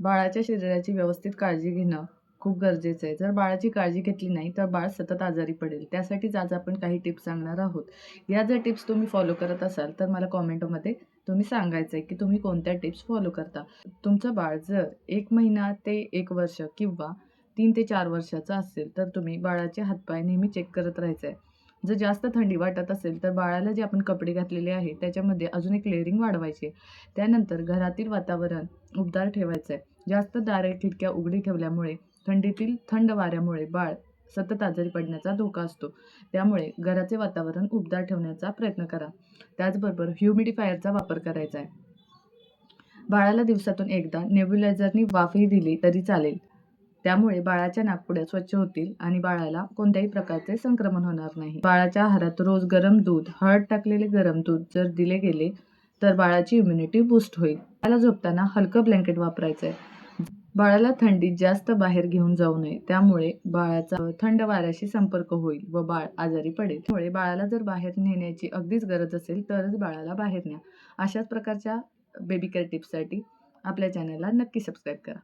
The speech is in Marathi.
बाळाच्या शरीराची व्यवस्थित काळजी घेणं खूप गरजेचं आहे. जर बाळाची काळजी घेतली नाही तर बाळ सतत आजारी पडेल. त्यासाठीच आज आपण काही टिप्स सांगणार आहोत. या जर टिप्स तुम्ही फॉलो करत असाल तर मला कॉमेंटमध्ये तुम्ही सांगायचं आहे की तुम्ही कोणत्या टिप्स फॉलो करता? तुमचं बाळ जर एक महिना ते एक वर्ष किंवा तीन ते चार वर्षाचं असेल तर तुम्ही बाळाचे हातपाय नेहमी चेक करत राहायचं आहे जर जास्त थंडी वाटत असेल तर बाळाला जे आपण कपडे घातलेले आहे त्याच्यामध्ये अजून एक लेअरिंग वाढवायचे त्यानंतर घरातील वातावरण उबदार ठेवायचं आहे जास्त दारे खिडक्या उघडी ठेवल्यामुळे थंडीतील थंड वाऱ्यामुळे बाळ सतत आजारी पडण्याचा धोका असतो. त्यामुळे घराचे वातावरण उबदार ठेवण्याचा प्रयत्न करा. त्याचबरोबर ह्युमिडिफायरचा वापर करायचा आहे. बाळाला दिवसातून एकदा नेब्युलायझरनी वाफही दिली तरी चालेल. त्यामुळे बाळाच्या नाकपुड्या स्वच्छ होतील आणि बाळाला कोणत्याही प्रकारचे संक्रमण होणार नाही. बाळाच्या आहारात रोज गरम दूध हळद टाकलेले गरम दूध जर दिले गेले तर बाळाची इम्युनिटी बूस्ट होईल. बाळाला झोपताना हलकं ब्लँकेट वापरायचं आहे बाळाला थंडीत जास्त बाहेर घेऊन जाऊ नये. त्यामुळे बाळाचा थंड वाऱ्याशी संपर्क होईल व बाळ आजारी पडेल. त्यामुळे बाळाला जर बाहेर नेण्याची अगदीच गरज असेल तरच बाळाला बाहेर न्या. अशाच प्रकारच्या बेबी केअर टिप्ससाठी आपल्या चॅनलला नक्की सबस्क्राईब करा.